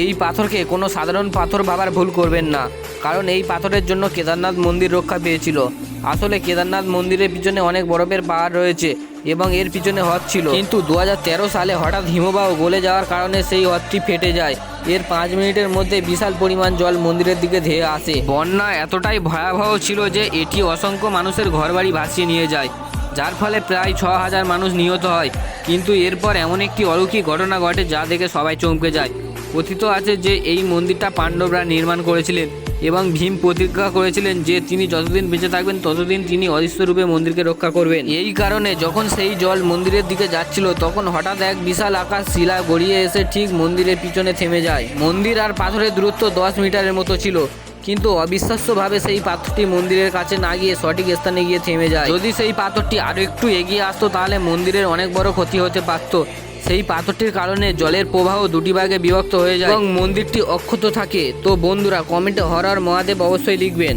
এই পাথরকে কোনো সাধারণ পাথর ভাবার ভুল করবেন না, কারণ এই পাথরের জন্য কেদারনাথ মন্দির রক্ষা পেয়েছিল। আসলে কেদারনাথ মন্দিরের পিছনে অনেক বরফের পাহাড় রয়েছে এবং এর পিছনে হ্রদ ছিল। কিন্তু দু হাজার তেরো সালে হঠাৎ হিমবাহ গলে যাওয়ার কারণে সেই হ্রদটি ফেটে যায়। এর পাঁচ মিনিটের মধ্যে বিশাল পরিমাণ জল মন্দিরের দিকে ধেয়ে আসে। বন্যা এতটাই ভয়াবহ ছিল যে এটি অসংখ্য মানুষের ঘরবাড়ি ভাসিয়ে নিয়ে যায়, যার ফলে প্রায় ছ হাজার মানুষ নিহত হয়। কিন্তু এরপর এমন একটি অলৌকিক ঘটনা ঘটে যা দেখে সবাই চমকে যায়। কথিত আছে যে এই মন্দিরটা পাণ্ডবরা নির্মাণ করেছিলেন এবং ভীম প্রতিজ্ঞা করেছিলেন যে তিনি যতদিন বেঁচে থাকবেন, ততদিন তিনি অদৃশ্যরূপে মন্দিরকে রক্ষা করবেন। এই কারণে যখন সেই জল মন্দিরের দিকে যাচ্ছিল, তখন হঠাৎ এক বিশাল আকাশ শিলা গড়িয়ে এসে ঠিক মন্দিরের পিছনে থেমে যায়। মন্দির আর পাথরের দূরত্ব দশ মিটারের মতো ছিল, কিন্তু অবিশ্বাস্যভাবে সেই পাথরটি মন্দিরের কাছে না গিয়ে সঠিক স্থানে গিয়ে থেমে যায়। যদি সেই পাথরটি আরও একটু এগিয়ে আসতো, তাহলে মন্দিরের অনেক বড় ক্ষতি হতে পারত। সেই পাথরটির কারণে জলের প্রবাহ দুটি ভাগে বিভক্ত হয়ে যায় এবং মন্দিরটি অক্ষত থাকে। তো বন্ধুরা কমেন্টে হরর মহাদেব অবশ্যই লিখবেন।